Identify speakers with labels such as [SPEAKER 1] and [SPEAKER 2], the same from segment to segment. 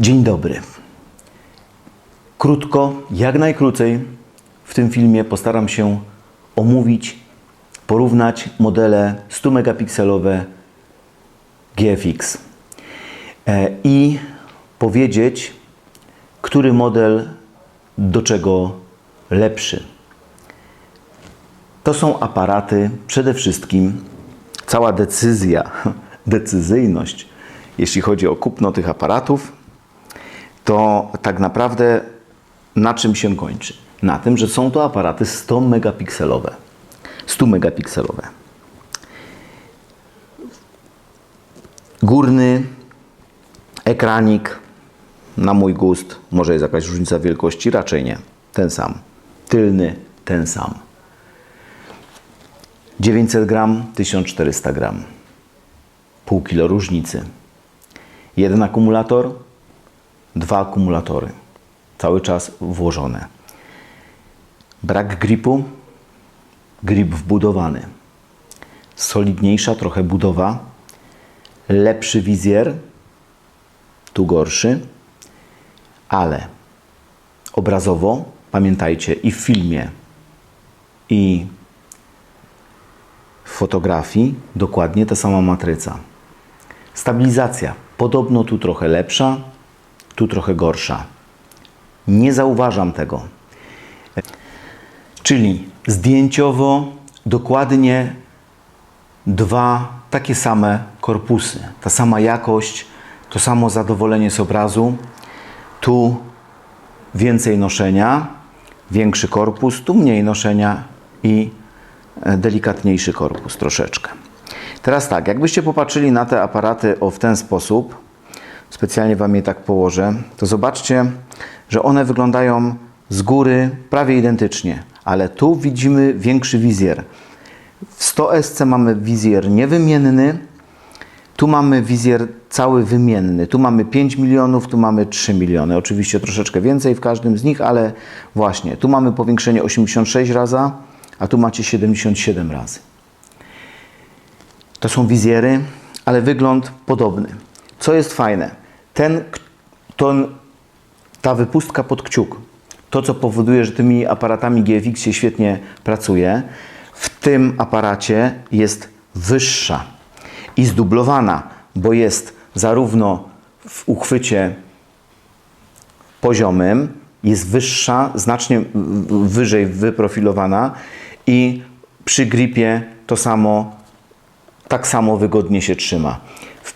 [SPEAKER 1] Dzień dobry. Krótko, jak najkrócej w tym filmie postaram się omówić, porównać modele 100 megapikselowe GFX e, i powiedzieć, który model do czego lepszy. To są aparaty, przede wszystkim cała decyzja, decyzyjność, jeśli chodzi o kupno tych aparatów, to tak naprawdę na czym się kończy? Na tym, że są to aparaty 100 megapikselowe. 100 megapikselowe. Górny ekranik, na mój gust, może jest jakaś różnica wielkości, raczej nie. Ten sam. Tylny, ten sam. 900 gram, 1400 gram. Pół kilo różnicy. Jeden akumulator, dwa akumulatory. Cały czas włożone. Brak gripu, grip wbudowany. Solidniejsza trochę budowa. Lepszy wizjer, tu gorszy, ale obrazowo, pamiętajcie, i w filmie, i w fotografii dokładnie ta sama matryca. Stabilizacja podobno tu trochę lepsza, tu trochę gorsza. Nie zauważam tego. Czyli zdjęciowo dokładnie dwa takie same korpusy, ta sama jakość, to samo zadowolenie z obrazu. Tu więcej noszenia, większy korpus, tu mniej noszenia i e, delikatniejszy korpus troszeczkę. Teraz tak, jakbyście popatrzyli na te aparaty o w ten sposób, specjalnie Wam je tak położę, to zobaczcie, że one wyglądają z góry prawie identycznie, ale tu widzimy większy wizjer. W 100SC mamy wizjer niewymienny, tu mamy wizjer cały wymienny. Tu mamy 5 milionów, tu mamy 3 miliony. Oczywiście troszeczkę więcej w każdym z nich, ale właśnie tu mamy powiększenie 86 razy, a tu macie 77 razy. To są wizjery, ale wygląd podobny. Co jest fajne? Ten, ta wypustka pod kciuk, to co powoduje, że tymi aparatami GFX się świetnie pracuje, w tym aparacie jest wyższa i zdublowana, bo jest zarówno w uchwycie poziomym, jest wyższa, znacznie wyżej wyprofilowana i przy gripie to samo, tak samo wygodnie się trzyma.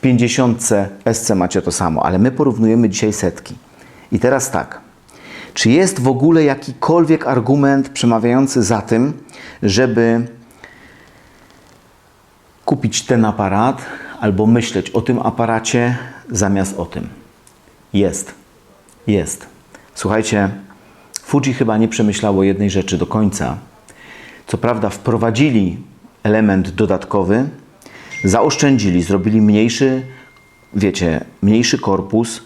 [SPEAKER 1] W 50 SC macie to samo, ale my porównujemy dzisiaj setki. I teraz tak. Czy jest w ogóle jakikolwiek argument przemawiający za tym, żeby kupić ten aparat albo myśleć o tym aparacie zamiast o tym? Jest. Jest. Słuchajcie, Fuji chyba nie przemyślało jednej rzeczy do końca. Co prawda wprowadzili element dodatkowy, zaoszczędzili, zrobili mniejszy, wiecie, mniejszy korpus,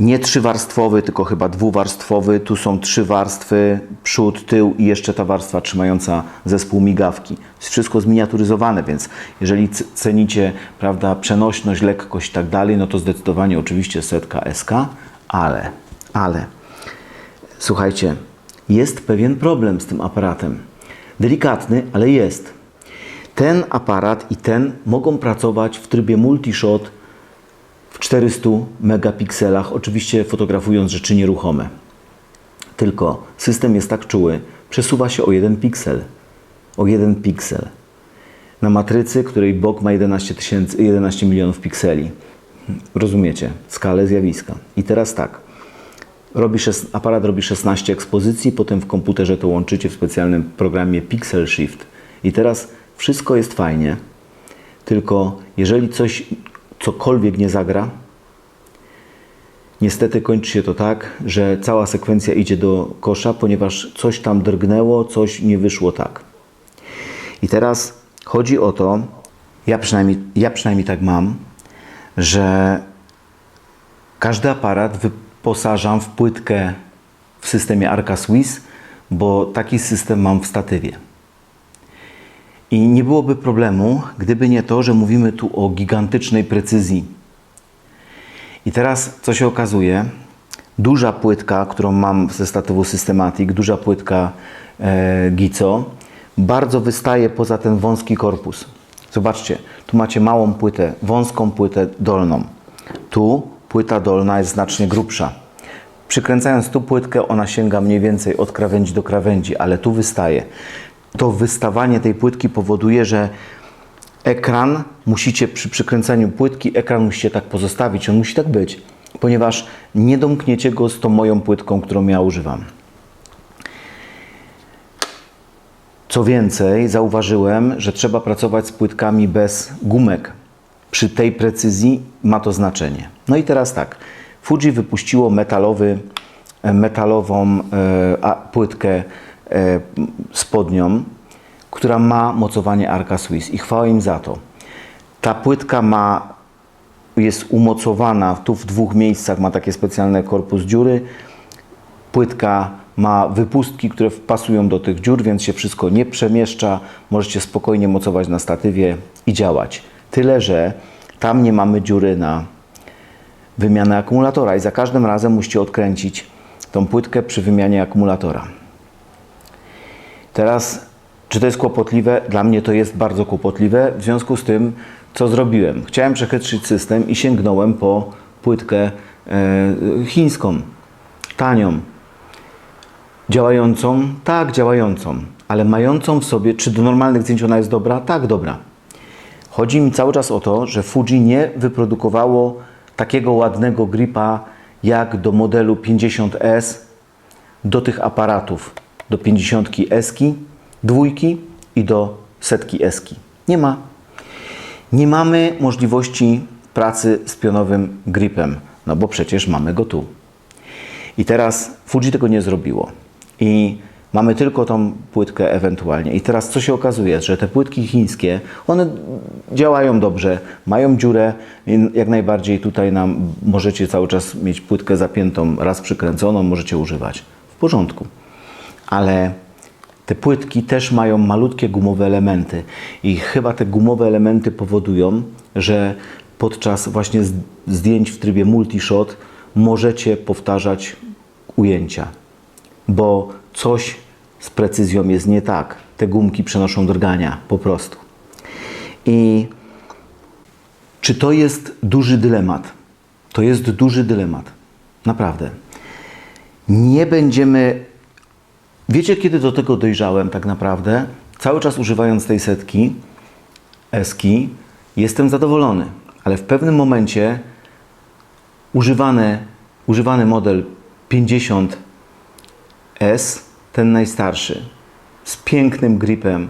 [SPEAKER 1] nie trzywarstwowy, tylko chyba dwuwarstwowy. Tu są trzy warstwy, przód, tył i jeszcze ta warstwa trzymająca zespół migawki. Jest wszystko zminiaturyzowane, więc jeżeli cenicie prawda, przenośność, lekkość i tak dalej, no to zdecydowanie oczywiście setka SK, ale, ale, słuchajcie, jest pewien problem z tym aparatem. Delikatny, ale jest. Ten aparat i ten mogą pracować w trybie multishot w 400 megapikselach, oczywiście fotografując rzeczy nieruchome. Tylko system jest tak czuły, przesuwa się o jeden piksel. O jeden piksel. Na matrycy, której bok ma 11, 11 milionów pikseli. Rozumiecie? Skalę zjawiska. I teraz tak. Robi aparat robi 16 ekspozycji, potem w komputerze to łączycie w specjalnym programie Pixel Shift. I teraz wszystko jest fajnie, tylko jeżeli coś cokolwiek nie zagra, niestety kończy się to tak, że cała sekwencja idzie do kosza, ponieważ coś tam drgnęło, coś nie wyszło tak. I teraz chodzi o to, ja przynajmniej, ja przynajmniej tak mam, że każdy aparat wyposażam w płytkę w systemie Arca Swiss, bo taki system mam w statywie. I nie byłoby problemu, gdyby nie to, że mówimy tu o gigantycznej precyzji. I teraz, co się okazuje, duża płytka, którą mam ze statywu Systematic, duża płytka e, Gico, bardzo wystaje poza ten wąski korpus. Zobaczcie, tu macie małą płytę, wąską płytę dolną. Tu płyta dolna jest znacznie grubsza. Przykręcając tu płytkę, ona sięga mniej więcej od krawędzi do krawędzi, ale tu wystaje. To wystawanie tej płytki powoduje, że ekran musicie przy przykręcaniu płytki, ekran musicie tak pozostawić, on musi tak być, ponieważ nie domkniecie go z tą moją płytką, którą ja używam. Co więcej, zauważyłem, że trzeba pracować z płytkami bez gumek. Przy tej precyzji ma to znaczenie. No i teraz tak. Fuji wypuściło metalowy, e, metalową e, a, płytkę spodnią, która ma mocowanie Arca Swiss i chwała im za to. Ta płytka ma, jest umocowana tu w dwóch miejscach, ma takie specjalne korpus dziury. Płytka ma wypustki, które wpasują do tych dziur, więc się wszystko nie przemieszcza. Możecie spokojnie mocować na statywie i działać. Tyle, że tam nie mamy dziury na wymianę akumulatora i za każdym razem musicie odkręcić tą płytkę przy wymianie akumulatora. Teraz, czy to jest kłopotliwe? Dla mnie to jest bardzo kłopotliwe. W związku z tym, co zrobiłem? Chciałem przechytrzyć system i sięgnąłem po płytkę e, chińską, tanią, działającą, tak, działającą, ale mającą w sobie, czy do normalnych zdjęć ona jest dobra? Tak, dobra. Chodzi mi cały czas o to, że Fuji nie wyprodukowało takiego ładnego gripa jak do modelu 50S do tych aparatów, do 50 eski, dwójki i do setki eski. Nie ma. Nie mamy możliwości pracy z pionowym gripem, no bo przecież mamy go tu. I teraz Fuji tego nie zrobiło. I mamy tylko tą płytkę ewentualnie. I teraz co się okazuje, że te płytki chińskie, one działają dobrze, mają dziurę, jak najbardziej tutaj nam możecie cały czas mieć płytkę zapiętą, raz przykręconą, możecie używać. W porządku. Ale te płytki też mają malutkie gumowe elementy i chyba te gumowe elementy powodują, że podczas właśnie zdjęć w trybie multishot możecie powtarzać ujęcia, bo coś z precyzją jest nie tak. Te gumki przenoszą drgania po prostu. I czy to jest duży dylemat? To jest duży dylemat. Naprawdę. Nie będziemy Wiecie, kiedy do tego dojrzałem tak naprawdę? Cały czas używając tej setki, eski, jestem zadowolony, ale w pewnym momencie używany, używany model 50S, ten najstarszy, z pięknym gripem,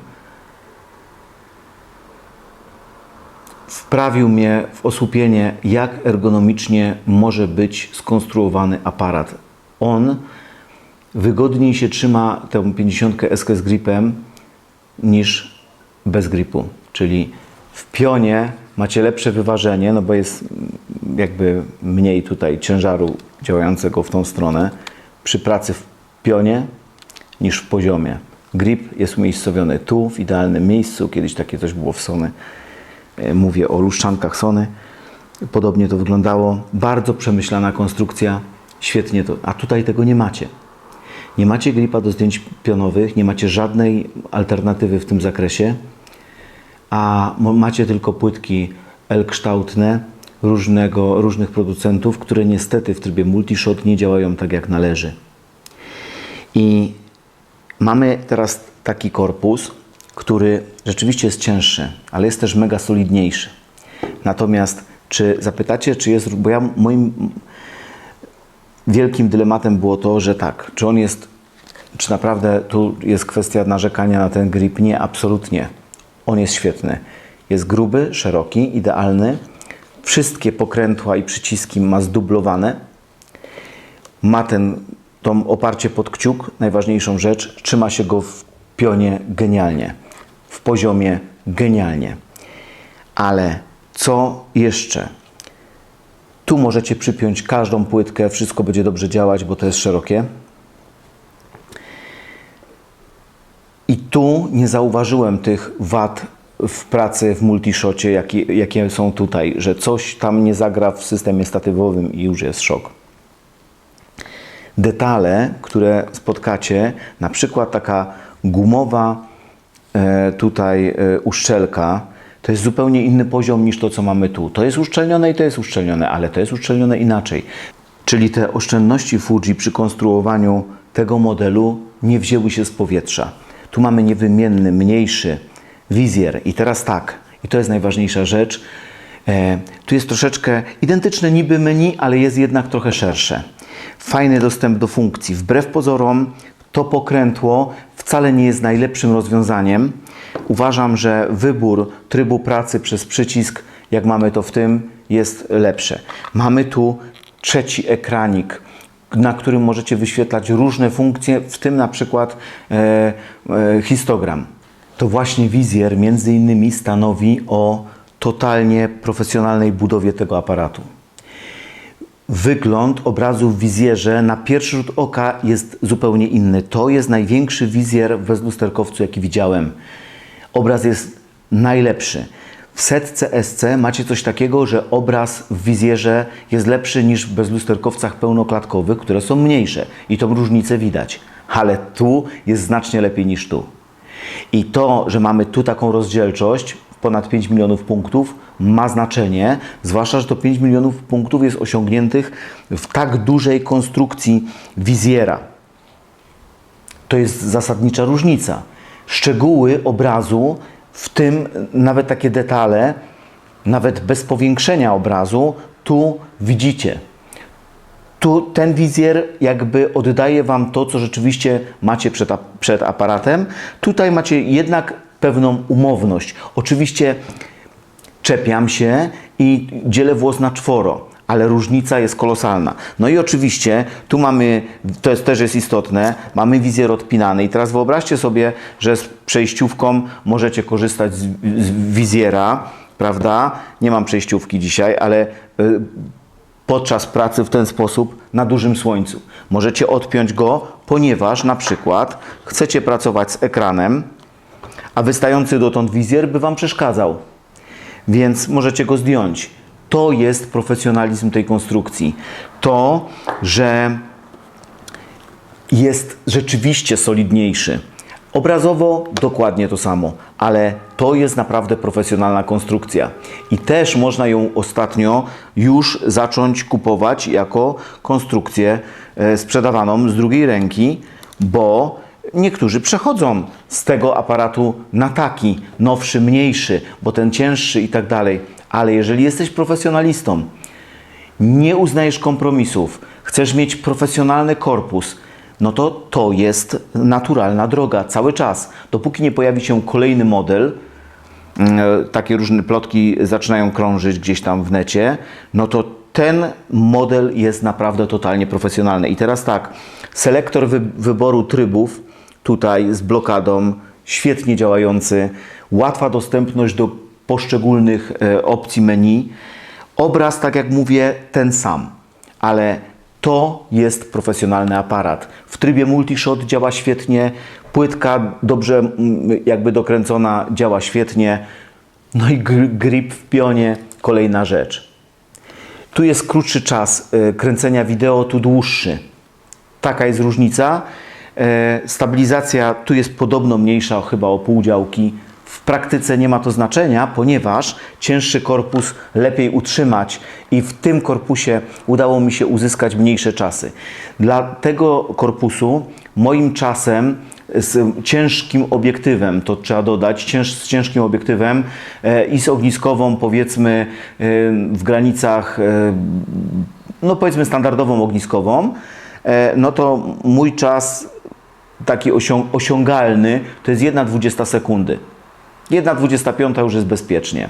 [SPEAKER 1] wprawił mnie w osłupienie, jak ergonomicznie może być skonstruowany aparat. On wygodniej się trzyma tę 50 SK z gripem niż bez gripu. Czyli w pionie macie lepsze wyważenie, no bo jest jakby mniej tutaj ciężaru działającego w tą stronę przy pracy w pionie niż w poziomie. Grip jest umiejscowiony tu, w idealnym miejscu. Kiedyś takie coś było w Sony. E, Mówię o luszczankach Sony. Podobnie to wyglądało. Bardzo przemyślana konstrukcja. Świetnie to. A tutaj tego nie macie. Nie macie gripa do zdjęć pionowych, nie macie żadnej alternatywy w tym zakresie, a macie tylko płytki L-kształtne różnego, różnych producentów, które niestety w trybie multishot nie działają tak jak należy. I mamy teraz taki korpus, który rzeczywiście jest cięższy, ale jest też mega solidniejszy. Natomiast czy zapytacie, czy jest, bo ja moim wielkim dylematem było to, że tak, czy on jest, czy naprawdę tu jest kwestia narzekania na ten grip? Nie, absolutnie. On jest świetny. Jest gruby, szeroki, idealny. Wszystkie pokrętła i przyciski ma zdublowane. Ma ten, to oparcie pod kciuk, najważniejszą rzecz. Trzyma się go w pionie genialnie. W poziomie genialnie. Ale co jeszcze? Tu możecie przypiąć każdą płytkę, wszystko będzie dobrze działać, bo to jest szerokie. Tu nie zauważyłem tych wad w pracy w multishocie, jakie, jakie są tutaj, że coś tam nie zagra w systemie statywowym i już jest szok. Detale, które spotkacie, na przykład taka gumowa e, tutaj e, uszczelka, to jest zupełnie inny poziom niż to, co mamy tu. To jest uszczelnione i to jest uszczelnione, ale to jest uszczelnione inaczej. Czyli te oszczędności Fuji przy konstruowaniu tego modelu nie wzięły się z powietrza. Tu mamy niewymienny, mniejszy wizjer. I teraz tak, i to jest najważniejsza rzecz. E, tu jest troszeczkę identyczne niby menu, ale jest jednak trochę szersze. Fajny dostęp do funkcji. Wbrew pozorom, to pokrętło wcale nie jest najlepszym rozwiązaniem. Uważam, że wybór trybu pracy przez przycisk, jak mamy to w tym, jest lepszy. Mamy tu trzeci ekranik, na którym możecie wyświetlać różne funkcje, w tym na przykład e, e, histogram. To właśnie wizjer między innymi stanowi o totalnie profesjonalnej budowie tego aparatu. Wygląd obrazu w wizjerze na pierwszy rzut oka jest zupełnie inny. To jest największy wizjer w bezlusterkowcu, jaki widziałem. Obraz jest najlepszy. W setce SC macie coś takiego, że obraz w wizjerze jest lepszy niż w bezlusterkowcach pełnoklatkowych, które są mniejsze i tą różnicę widać. Ale tu jest znacznie lepiej niż tu. I to, że mamy tu taką rozdzielczość, ponad 5 milionów punktów, ma znaczenie, zwłaszcza, że to 5 milionów punktów jest osiągniętych w tak dużej konstrukcji wizjera. To jest zasadnicza różnica. Szczegóły obrazu, w tym nawet takie detale, nawet bez powiększenia obrazu, tu widzicie. Tu ten wizjer jakby oddaje Wam to, co rzeczywiście macie przed, przed aparatem. Tutaj macie jednak pewną umowność. Oczywiście czepiam się i dzielę włos na czworo, ale różnica jest kolosalna. No i oczywiście tu mamy, to jest, też jest istotne, mamy wizjer odpinany i teraz wyobraźcie sobie, że z przejściówką możecie korzystać z, z wizjera, prawda? Nie mam przejściówki dzisiaj, ale y, podczas pracy w ten sposób na dużym słońcu. Możecie odpiąć go, ponieważ na przykład chcecie pracować z ekranem, a wystający dotąd wizjer by Wam przeszkadzał. Więc możecie go zdjąć. To jest profesjonalizm tej konstrukcji. To, że jest rzeczywiście solidniejszy. Obrazowo dokładnie to samo, ale to jest naprawdę profesjonalna konstrukcja. I też można ją ostatnio już zacząć kupować jako konstrukcję e, sprzedawaną z drugiej ręki, bo niektórzy przechodzą z tego aparatu na taki nowszy, mniejszy, bo ten cięższy i tak dalej. Ale jeżeli jesteś profesjonalistą, nie uznajesz kompromisów, chcesz mieć profesjonalny korpus, no to to jest naturalna droga cały czas. Dopóki nie pojawi się kolejny model, mm, takie różne plotki zaczynają krążyć gdzieś tam w necie, no to ten model jest naprawdę totalnie profesjonalny. I teraz tak, selektor wy wyboru trybów tutaj z blokadą, świetnie działający, łatwa dostępność do poszczególnych e, opcji menu. Obraz, tak jak mówię, ten sam, ale to jest profesjonalny aparat. W trybie multishot działa świetnie, płytka dobrze jakby dokręcona działa świetnie. No i gr- grip w pionie, kolejna rzecz. Tu jest krótszy czas y, kręcenia wideo, tu dłuższy. Taka jest różnica. E, Stabilizacja tu jest podobno mniejsza, chyba o pół działki. W praktyce nie ma to znaczenia, ponieważ cięższy korpus lepiej utrzymać i w tym korpusie udało mi się uzyskać mniejsze czasy. Dla tego korpusu moim czasem z ciężkim obiektywem, to trzeba dodać, cięż, z ciężkim obiektywem e, i z ogniskową powiedzmy e, w granicach, e, no powiedzmy standardową ogniskową, e, no to mój czas taki osią- osiągalny to jest 1,20 sekundy. 1,25 już jest bezpiecznie.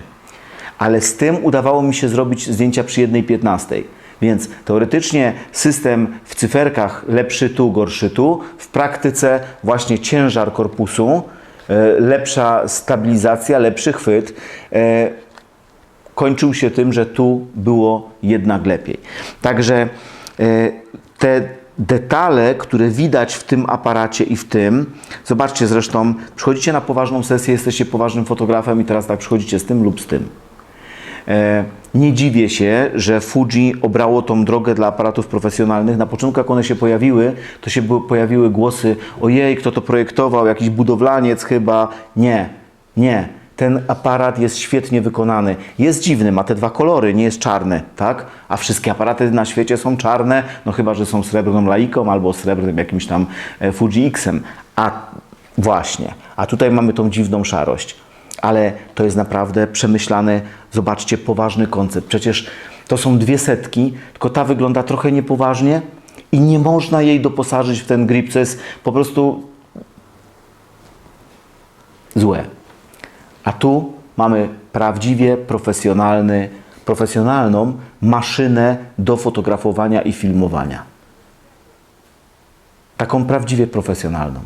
[SPEAKER 1] Ale z tym udawało mi się zrobić zdjęcia przy 1,15. Więc teoretycznie system w cyferkach lepszy tu, gorszy tu. W praktyce właśnie ciężar korpusu, e, lepsza stabilizacja, lepszy chwyt e, kończył się tym, że tu było jednak lepiej. Także e, te detale, które widać w tym aparacie i w tym, zobaczcie zresztą, przychodzicie na poważną sesję, jesteście poważnym fotografem i teraz tak przychodzicie z tym lub z tym. E, Nie dziwię się, że Fuji obrało tą drogę dla aparatów profesjonalnych. Na początku, jak one się pojawiły, to się pojawiły głosy: ojej, kto to projektował, jakiś budowlaniec chyba. Nie, nie. Ten aparat jest świetnie wykonany. Jest dziwny, ma te dwa kolory, nie jest czarny, tak? A wszystkie aparaty na świecie są czarne, no chyba, że są srebrną laiką albo srebrnym jakimś tam e, Fuji X-em. A właśnie, a tutaj mamy tą dziwną szarość ale to jest naprawdę przemyślany, zobaczcie, poważny koncept. Przecież to są dwie setki, tylko ta wygląda trochę niepoważnie i nie można jej doposażyć w ten grip, co jest po prostu złe. A tu mamy prawdziwie profesjonalny, profesjonalną maszynę do fotografowania i filmowania. Taką prawdziwie profesjonalną.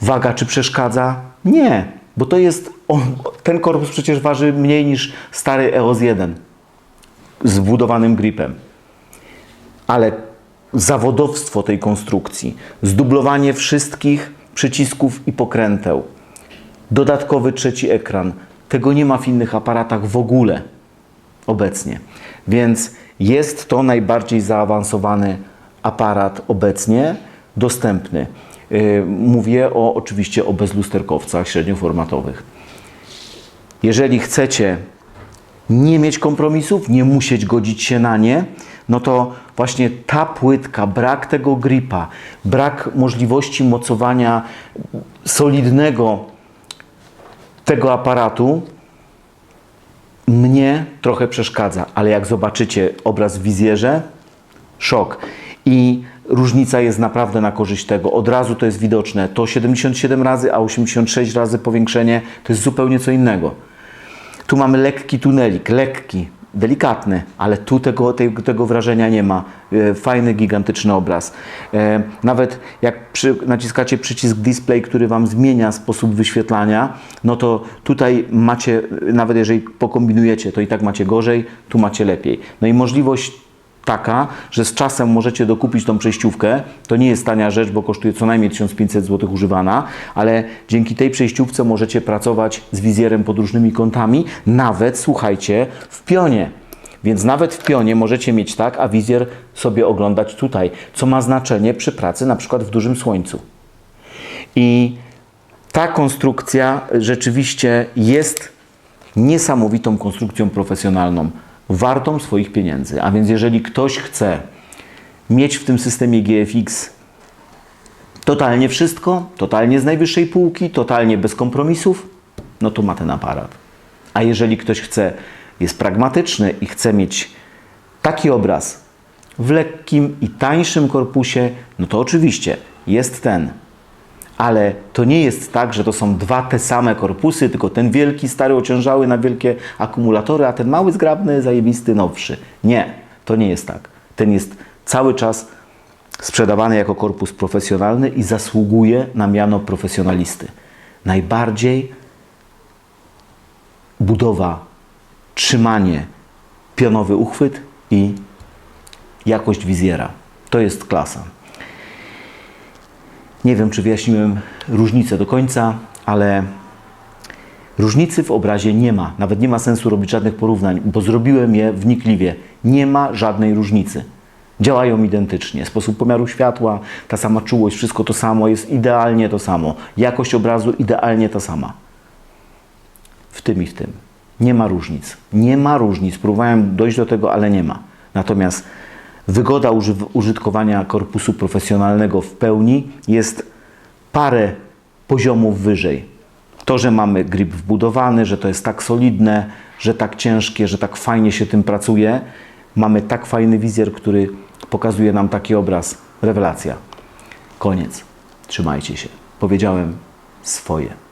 [SPEAKER 1] Waga czy przeszkadza? Nie, bo to jest. On, ten korpus przecież waży mniej niż stary EOS 1 z wbudowanym gripem. Ale zawodowstwo tej konstrukcji, zdublowanie wszystkich przycisków i pokręteł, dodatkowy trzeci ekran, tego nie ma w innych aparatach w ogóle obecnie. Więc jest to najbardziej zaawansowany aparat obecnie dostępny. Yy, Mówię o, oczywiście o bezlusterkowcach średnioformatowych. Jeżeli chcecie nie mieć kompromisów, nie musieć godzić się na nie, no to właśnie ta płytka, brak tego gripa, brak możliwości mocowania solidnego tego aparatu mnie trochę przeszkadza, ale jak zobaczycie obraz w wizjerze, szok. I różnica jest naprawdę na korzyść tego. Od razu to jest widoczne. To 77 razy, a 86 razy powiększenie to jest zupełnie co innego. Tu mamy lekki tunelik, lekki, delikatny, ale tu tego, tego, wrażenia nie ma. E, Fajny, gigantyczny obraz. E, Nawet jak przy, naciskacie przycisk display, który Wam zmienia sposób wyświetlania, no to tutaj macie, nawet jeżeli pokombinujecie, to i tak macie gorzej, tu macie lepiej. No i możliwość taka, że z czasem możecie dokupić tą przejściówkę. To nie jest tania rzecz, bo kosztuje co najmniej 1500 zł używana, ale dzięki tej przejściówce możecie pracować z wizjerem pod różnymi kątami, nawet słuchajcie, w pionie. Więc nawet w pionie możecie mieć tak, a wizjer sobie oglądać tutaj, co ma znaczenie przy pracy na przykład w dużym słońcu. I ta konstrukcja rzeczywiście jest niesamowitą konstrukcją profesjonalną, wartą swoich pieniędzy. A więc jeżeli ktoś chce mieć w tym systemie GFX totalnie wszystko, totalnie z najwyższej półki, totalnie bez kompromisów, no to ma ten aparat. A jeżeli ktoś chce, jest pragmatyczny i chce mieć taki obraz w lekkim i tańszym korpusie, no to oczywiście jest ten. Ale to nie jest tak, że to są dwa te same korpusy, tylko ten wielki, stary, ociężały na wielkie akumulatory, a ten mały, zgrabny, zajebisty, nowszy. Nie, to nie jest tak. Ten jest cały czas sprzedawany jako korpus profesjonalny i zasługuje na miano profesjonalisty. Najbardziej budowa, trzymanie, pionowy uchwyt i jakość wizjera. To jest klasa. Nie wiem, czy wyjaśniłem różnicę do końca, ale różnicy w obrazie nie ma. Nawet nie ma sensu robić żadnych porównań, bo zrobiłem je wnikliwie. Nie ma żadnej różnicy. Działają identycznie. Sposób pomiaru światła, ta sama czułość, wszystko to samo, jest idealnie to samo. Jakość obrazu idealnie ta sama. W tym i w tym. Nie ma różnic. Nie ma różnic. Próbowałem dojść do tego, ale nie ma. Natomiast wygoda uży- użytkowania korpusu profesjonalnego w pełni jest parę poziomów wyżej. To, że mamy grip wbudowany, że to jest tak solidne, że tak ciężkie, że tak fajnie się tym pracuje, mamy tak fajny wizjer, który pokazuje nam taki obraz. Rewelacja. Koniec. Trzymajcie się. Powiedziałem swoje.